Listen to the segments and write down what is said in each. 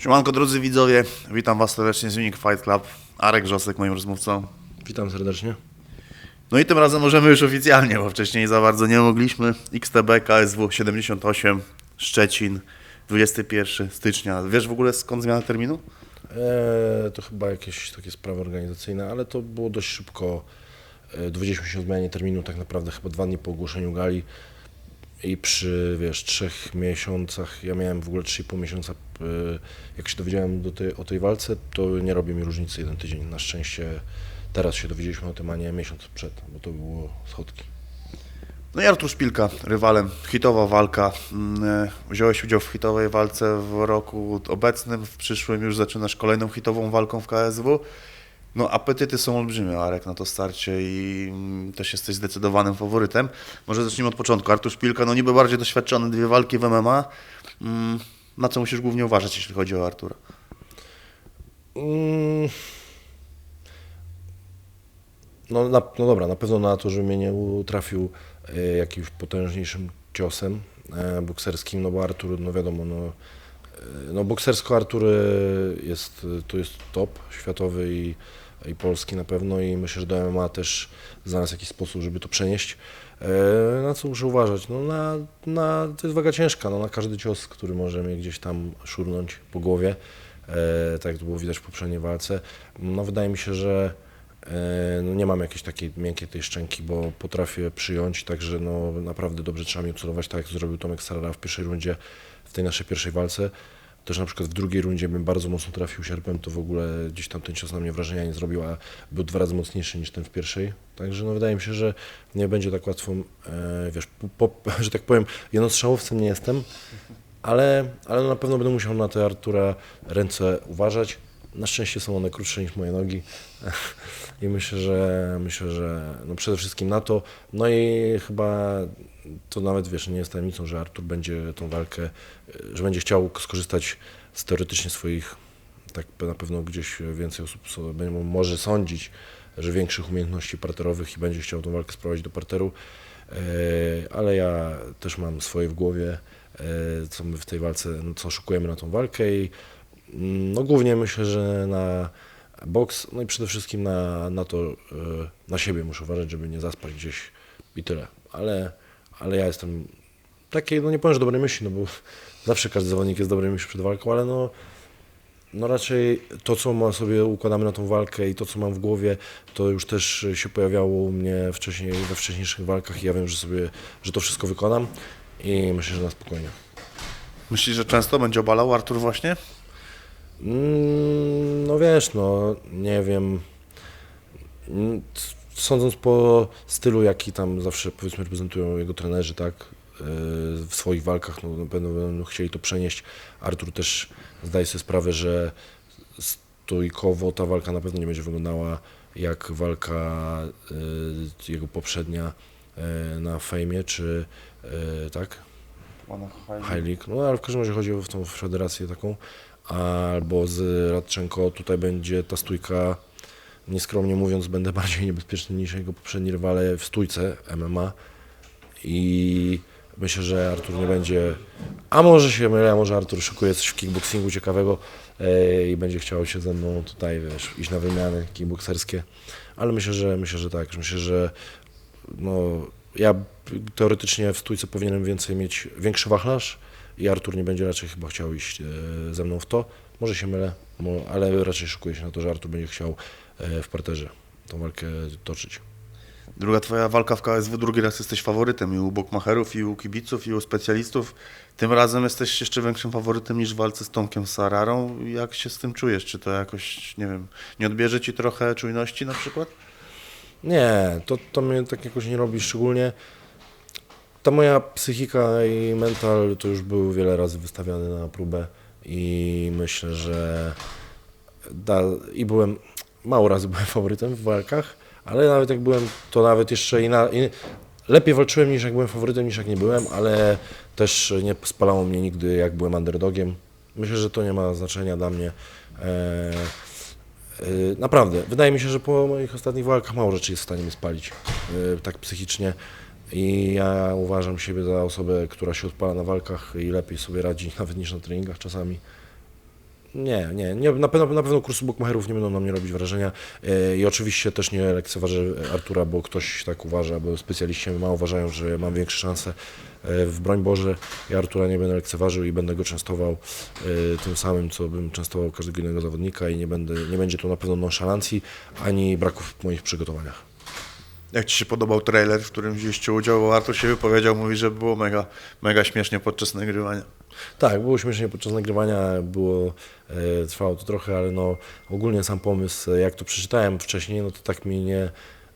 Siemanko drodzy widzowie, witam was serdecznie z Unique Fight Club. Arek Wrzosek moim rozmówcą. Witam serdecznie. No i tym razem możemy już oficjalnie, bo wcześniej za bardzo nie mogliśmy. XTB KSW 78 Szczecin 21 stycznia. Wiesz w ogóle skąd zmiana terminu? Eee, to chyba jakieś takie sprawy organizacyjne, ale to było dość szybko. E, Dowiedzieliśmy się o zmianie terminu tak naprawdę chyba dwa dni po ogłoszeniu gali i przy, wiesz, trzech miesiącach, ja miałem w ogóle 3,5 miesiąca, e, jak się dowiedziałem do tej, o tej walce, to nie robi mi różnicy jeden tydzień. Na szczęście teraz się dowiedzieliśmy o tym, a nie miesiąc przed, bo to było schodki. No i Artur Szpilka, rywalem. Hitowa walka. Mm, e, Wziąłeś udział w hitowej walce w roku obecnym, w przyszłym już zaczynasz kolejną hitową walką w KSW. No apetyty są olbrzymie, Arek, na to starcie i mm, też jesteś zdecydowanym faworytem. Może zacznijmy od początku. Artur Szpilka, no niby bardziej doświadczony, dwie walki w MMA. Mm, Na co musisz głównie uważać, jeśli chodzi o Artura? Mm. No, na, no dobra, na pewno na to, że mnie nie utrafił e, jakimś potężniejszym ciosem e, bokserskim, no bo Artur, no wiadomo, no, e, no boksersko Artur jest, to jest top światowy i, i polski na pewno i myślę, że do MMA też znalazł jakiś sposób, żeby to przenieść. E, Na co muszę uważać? No na, na, to jest waga ciężka, no na każdy cios, który może mnie gdzieś tam szurnąć po głowie, e, tak jak to było widać w poprzedniej walce. No wydaje mi się, że e, no nie mam jakiejś takiej miękkiej tej szczęki, bo potrafię przyjąć, także no naprawdę dobrze trzeba mi obserwować, tak jak zrobił Tomek Sarara w pierwszej rundzie, w tej naszej pierwszej walce. Też na przykład w drugiej rundzie bym bardzo mocno trafił sierpem, to w ogóle gdzieś tam ten cios na mnie wrażenia nie zrobił, a był dwa razy mocniejszy niż ten w pierwszej. Także no wydaje mi się, że nie będzie tak łatwo, e, wiesz, po, po, że tak powiem, jednostrzałowcem nie jestem, ale, ale na pewno będę musiał na te Artura ręce uważać. Na szczęście są one krótsze niż moje nogi i myślę, że myślę, że no przede wszystkim na to. No i chyba to nawet wiesz, nie jest tajemnicą, że Artur będzie tą walkę, e, że będzie chciał skorzystać z teoretycznie swoich, tak na pewno gdzieś więcej osób so- będzie- może sądzić, że większych umiejętności parterowych i będzie chciał tą walkę sprowadzić do parteru. E, ale ja też mam swoje w głowie, e, co my w tej walce, no, co szukujemy na tą walkę i mm, no głównie myślę, że na boks, no i przede wszystkim na, na to, na siebie muszę uważać, żeby nie zaspać gdzieś i tyle. Ale, ale ja jestem takiej, no nie powiem, że dobrej myśli, no bo zawsze każdy zawodnik jest dobrej myśli przed walką, ale no no raczej to, co sobie układamy na tą walkę i to, co mam w głowie, to już też się pojawiało u mnie wcześniej, we wcześniejszych walkach i ja wiem, że sobie, że to wszystko wykonam i myślę, że na spokojnie. Myślisz, że często będzie obalał Artur właśnie? Mm, No wiesz, no nie wiem. Sądząc po stylu, jaki tam zawsze powiedzmy reprezentują jego trenerzy, tak, yy, w swoich walkach, no na pewno będą chcieli to przenieść. Artur też zdaje sobie sprawę, że stójkowo ta walka na pewno nie będzie wyglądała jak walka yy, jego poprzednia yy, na fejmie, czy tak, High League. No ale w każdym razie chodzi o tą federację taką. Albo z Radczenko tutaj będzie ta stójka, nieskromnie mówiąc, będę bardziej niebezpieczny niż jego poprzedni rywale w stójce MMA. I myślę, że Artur nie będzie. A może się mylę, a może Artur szykuje coś w kickboxingu ciekawego e, i będzie chciał się ze mną tutaj, wiesz, iść na wymiany kickboxerskie. Ale myślę, że myślę, że tak. Myślę, że no, ja teoretycznie w stójce powinienem więcej mieć większy wachlarz i Artur nie będzie raczej chyba chciał iść e, ze mną w to. Może się mylę, ale raczej szykuję się na to, że Artur będzie chciał w parterze tą walkę toczyć. Druga twoja walka w KSW, drugi raz jesteś faworytem i u bokmacherów, i u kibiców, i u specjalistów. Tym razem jesteś jeszcze większym faworytem niż w walce z Tomkiem Sararą. Jak się z tym czujesz? Czy to jakoś, nie wiem, nie odbierze ci trochę czujności na przykład? Nie, to, to mnie tak jakoś nie robi szczególnie. Ta moja psychika i mental to już był wiele razy wystawiany na próbę i myślę, że da, i byłem, mało razy byłem faworytem w walkach, ale nawet jak byłem, to nawet jeszcze i na, i lepiej walczyłem niż jak byłem faworytem, niż jak nie byłem, ale też nie spalało mnie nigdy jak byłem underdogiem. Myślę, że to nie ma znaczenia dla mnie. E, Yy, Naprawdę, wydaje mi się, że po moich ostatnich walkach mało rzeczy jest w stanie mnie spalić, yy, tak psychicznie. I ja uważam siebie za osobę, która się odpala na walkach i lepiej sobie radzi nawet niż na treningach czasami. Nie, nie, nie na, pewno, na pewno kursy bookmacherów nie będą na mnie robić wrażenia E, i oczywiście też nie lekceważę Artura, bo ktoś tak uważa, bo specjaliści MMA uważają, że mam większe szanse E, w broń Boże, ja Artura nie będę lekceważył i będę go częstował e, tym samym, co bym częstował każdego innego zawodnika i nie, będę, nie będzie tu na pewno nonszalancji, ani braków w moich przygotowaniach. Jak Ci się podobał trailer, w którym wzięliście udział? Artur się wypowiedział, mówi, że było mega, mega śmiesznie podczas nagrywania. Tak, było śmiesznie podczas nagrywania, było, e, trwało to trochę, ale no ogólnie sam pomysł, e, jak to przeczytałem wcześniej, no to tak mi nie,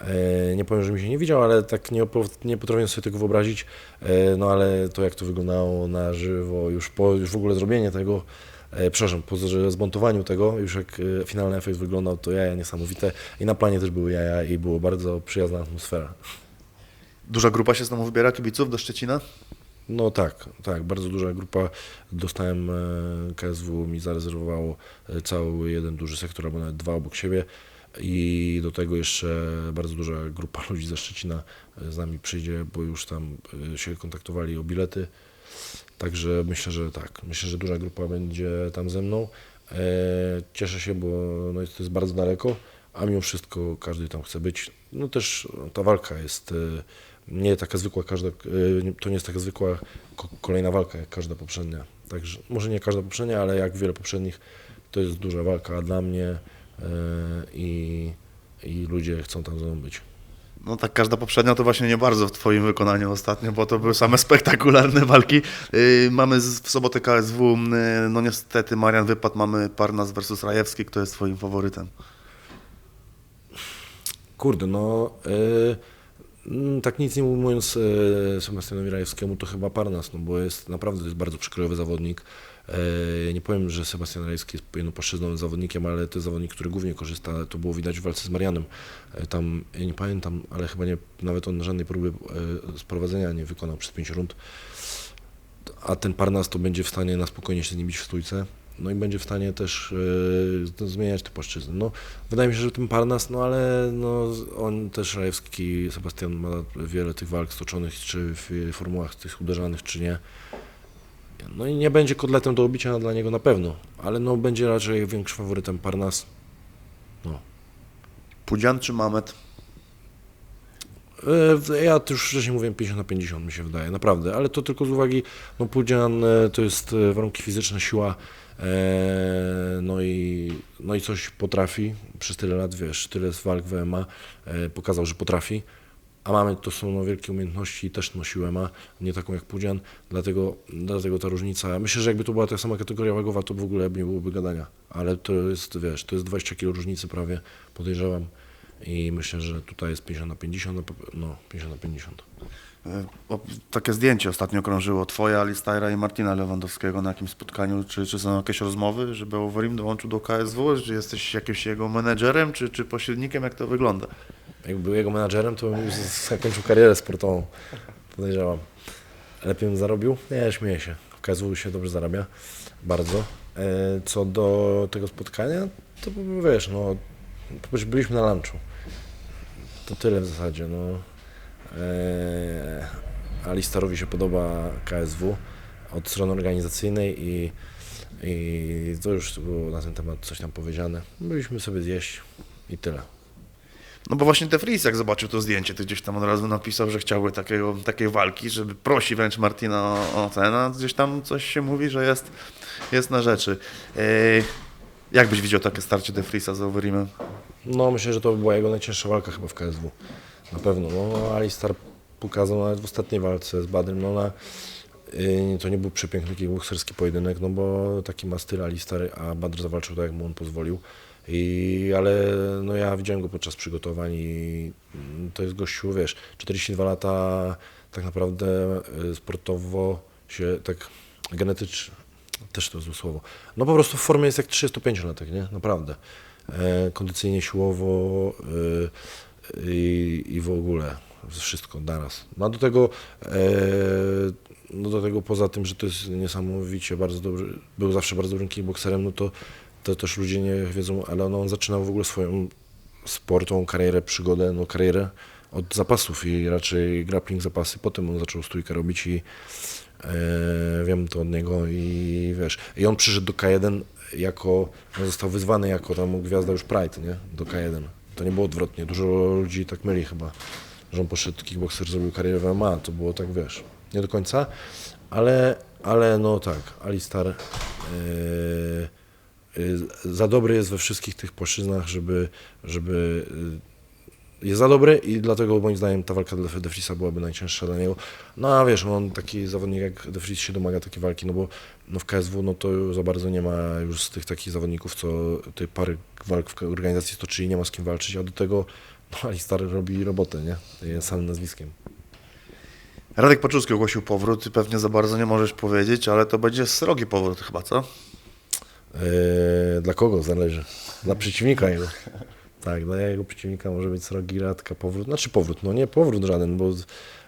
e, nie powiem, że mi się nie widział, ale tak nie, nie potrafię sobie tego wyobrazić, e, no ale to jak to wyglądało na żywo, już po już w ogóle zrobienie tego, przepraszam, po zmontowaniu tego, już jak e, finalny efekt wyglądał, to jaja niesamowite i na planie też były jaja i było bardzo przyjazna atmosfera. Duża grupa się znowu wybiera, kibiców do Szczecina? No tak, tak, bardzo duża grupa. Dostałem, e, KSW mi zarezerwowało e, cały jeden duży sektor, albo nawet dwa obok siebie i do tego jeszcze bardzo duża grupa ludzi ze Szczecina e, z nami przyjdzie, bo już tam e, się kontaktowali o bilety. Także myślę, że tak, myślę, że duża grupa będzie tam ze mną. E, Cieszę się, bo no jest, to jest bardzo daleko, a mimo wszystko każdy tam chce być. No też ta walka jest e, nie taka zwykła, każda, e, to nie jest taka zwykła ko- kolejna walka jak każda poprzednia. Także może nie każda poprzednia, ale jak wiele poprzednich, to jest duża walka dla mnie i, i ludzie chcą tam ze mną być. No tak, każda poprzednia to właśnie nie bardzo w Twoim wykonaniu ostatnio, bo to były same spektakularne walki. Yy, mamy z, w sobotę KSW, yy, no niestety Marian wypadł, mamy Parnas versus Rajewski, kto jest Twoim faworytem? Kurde, no mm, tak nic nie mówiąc e, Sebastianowi Rajewskiemu, to chyba Parnas, no bo jest naprawdę to jest bardzo przekrojowy zawodnik. E, nie powiem, że Sebastian Rajewski jest jednopłaszczyznowym zawodnikiem, ale to jest zawodnik, który głównie korzysta, to było widać w walce z Marianem. E, tam, ja nie pamiętam, ale chyba nie, nawet on żadnej próby e, sprowadzenia nie wykonał przez pięć rund. A ten Parnas to będzie w stanie na spokojnie się z nim bić w stójce. No i będzie w stanie też e, zmieniać te płaszczyzny. No, wydaje mi się, że ten Parnas, no ale no, on też Rajewski, Sebastian ma wiele tych walk stoczonych, czy w formułach tych uderzanych, czy nie. No i nie będzie kotletem do obicia dla niego na pewno, ale no będzie raczej większym faworytem Parnas. No. Pudzian czy Mamet? E, Ja to już wcześniej mówiłem 50 na 50 mi się wydaje, naprawdę, ale to tylko z uwagi, no Pudzian e, to jest e, warunki fizyczne, siła, e, no i, no i coś potrafi, przez tyle lat, wiesz, tyle z walk w MMA, e, pokazał, że potrafi, a mamy to są wielkie umiejętności też no, siłę ma, nie taką jak Pudzian, dlatego, dlatego ta różnica, myślę, że jakby to była ta sama kategoria wagowa, to w ogóle nie byłoby gadania, ale to jest, wiesz, to jest 20 kg różnicy prawie, podejrzewam, i myślę, że tutaj jest 50 na 50, no, po- no 50 na 50. Yy, o, takie zdjęcie ostatnio krążyło, Twoje, Alistaira i Martina Lewandowskiego na jakimś spotkaniu. Czy, czy są jakieś rozmowy, żeby Overeem dołączył do KSW? Czy jesteś jakimś jego menedżerem, czy, czy pośrednikiem? Jak to wygląda? Jakby był jego menadżerem, to bym już zakończył karierę sportową, podejrzewam. Lepiej bym zarobił? Nie, śmieję się. KSW się dobrze zarabia, bardzo. E, Co do tego spotkania, to wiesz, no, byliśmy na lunchu. To tyle w zasadzie, no. E, Alistarowi się podoba KSW od strony organizacyjnej i, i to już było na ten temat coś tam powiedziane. Byliśmy sobie zjeść i tyle. No bo właśnie Vries, jak zobaczył to zdjęcie, to gdzieś tam od razu napisał, że chciałby takiego, takiej walki, żeby prosi wręcz Martina o, o ten, a gdzieś tam coś się mówi, że jest, jest na rzeczy. Yy, jak byś widział takie starcie De Vriesa z Overeemem? No myślę, że to była jego najcięższa walka chyba w KSW. Na pewno. No, Alistar pokazał nawet w ostatniej walce z Badrem. No, na, to nie był przepiękny kickboxerski pojedynek, no bo taki ma styl Alistar, a Badr zawalczył tak, jak mu on pozwolił. I, ale no, ja widziałem go podczas przygotowań i mm, to jest gościu, wiesz, 42 lata tak naprawdę y, sportowo się tak genetycznie, też to złe słowo, no po prostu w formie jest jak 35-latek, nie? Naprawdę. E, kondycyjnie, siłowo y, i, i w ogóle wszystko naraz. No do tego, e, no do tego poza tym, że to jest niesamowicie bardzo dobry, był zawsze bardzo dobrym kickboxerem, no to, to też ludzie nie wiedzą, ale no, on zaczynał w ogóle swoją sportową karierę, przygodę, no karierę od zapasów i raczej grappling zapasy, potem on zaczął stójkę robić i e, wiem to od niego i wiesz, i on przyszedł do K1 jako, on został wyzwany jako tam gwiazda już Pride, nie? Do K1. To nie było odwrotnie. Dużo ludzi tak myli chyba, że on poszedł kickboxer, zrobił karierę w MMA. To było tak, wiesz, nie do końca. Ale, ale no tak, Alistar yy, yy, za dobry jest we wszystkich tych płaszczyznach, żeby, żeby yy, jest za dobry i dlatego moim zdaniem ta walka dla De Vriesa byłaby najcięższa dla niego. No a wiesz, on taki zawodnik jak De Vries się domaga takiej walki, no bo no w KSW no to za bardzo nie ma już z tych takich zawodników, co tej pary walk w organizacji stoczyli, nie ma z kim walczyć, a do tego no Alistar robi robotę, nie? Samym nazwiskiem. Radek Paczuski ogłosił powrót i pewnie za bardzo nie możesz powiedzieć, ale to będzie srogi powrót chyba, co? Eee, dla kogo zależy? Dla przeciwnika jego. Tak, dla jego przeciwnika może być srogi Radka powrót. Znaczy powrót, no nie powrót żaden, bo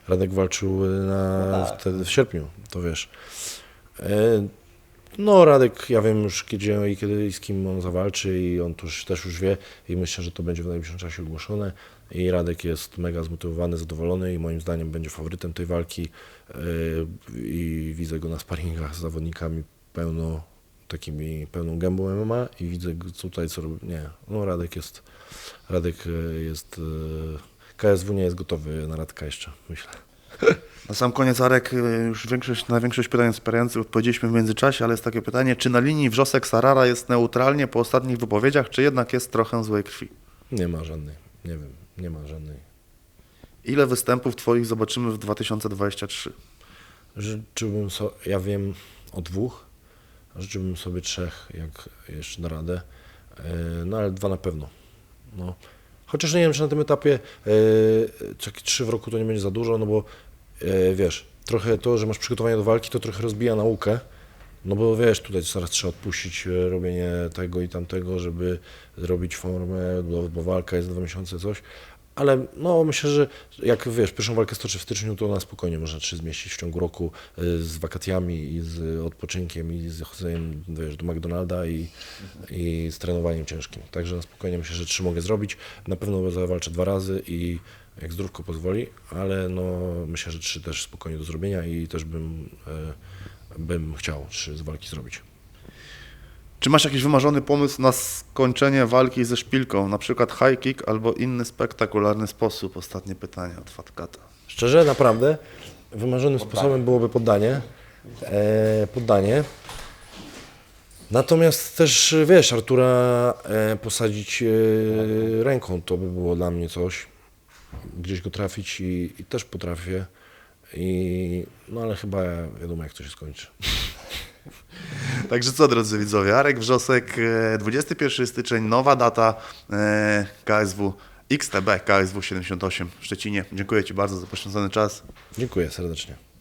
Radek walczył na, wtedy w sierpniu, to wiesz. Eee, no Radek, ja wiem już kiedy i kiedy i z kim on zawalczy i on też już wie i myślę, że to będzie w najbliższym czasie ogłoszone i Radek jest mega zmotywowany, zadowolony i moim zdaniem będzie faworytem tej walki Eee, i widzę go na sparingach z zawodnikami pełno takimi pełną gębą MMA i widzę tutaj co robi. Nie, no Radek jest Radek e, jest e, KSW nie jest gotowy na Radka jeszcze, myślę. Na sam koniec, Arek, już większość, na większość pytań aspirancjów odpowiedzieliśmy w międzyczasie, ale jest takie pytanie, czy na linii Wrzosek-Sarara jest neutralnie po ostatnich wypowiedziach, czy jednak jest trochę złej krwi? Nie ma żadnej, nie wiem, nie ma żadnej. Ile występów Twoich zobaczymy w 2023? Życzyłbym sobie, ja wiem o dwóch, a życzyłbym sobie trzech, jak jeszcze na radę, E, no ale dwa na pewno. No. Chociaż nie wiem, czy na tym etapie tak trzy w roku to nie będzie za dużo, no bo e, wiesz, trochę to, że masz przygotowanie do walki, to trochę rozbija naukę, no bo wiesz, tutaj zaraz trzeba odpuścić e, robienie tego i tamtego, żeby zrobić formę, bo, bo walka jest dwa miesiące, coś. Ale no myślę, że jak wiesz, pierwszą walkę stoczy w styczniu, to na spokojnie można trzy zmieścić w ciągu roku y, z wakacjami i z odpoczynkiem i z chodzeniem wiesz, do McDonalda i, i z trenowaniem ciężkim. Także na spokojnie myślę, że trzy mogę zrobić. Na pewno zawalczę dwa razy i jak zdrówko pozwoli, ale no myślę, że trzy też spokojnie do zrobienia i też bym, e, bym chciał trzy z walki zrobić. Czy masz jakiś wymarzony pomysł na skończenie walki ze szpilką, na przykład high kick albo inny spektakularny sposób? Ostatnie pytanie od Fatkata. Szczerze, naprawdę, wymarzonym sposobem byłoby poddanie. E, poddanie. Natomiast też, wiesz, Artura e, posadzić e, ręką, to by było dla mnie coś. Gdzieś go trafić i, i też potrafię. I, no ale chyba wiadomo, jak to się skończy. Także co, drodzy widzowie, Arek Wrzosek, e, 21 styczeń, nowa data e, KSW XTB, KSW 78 w Szczecinie. Dziękuję Ci bardzo za poświęcony czas. Dziękuję serdecznie.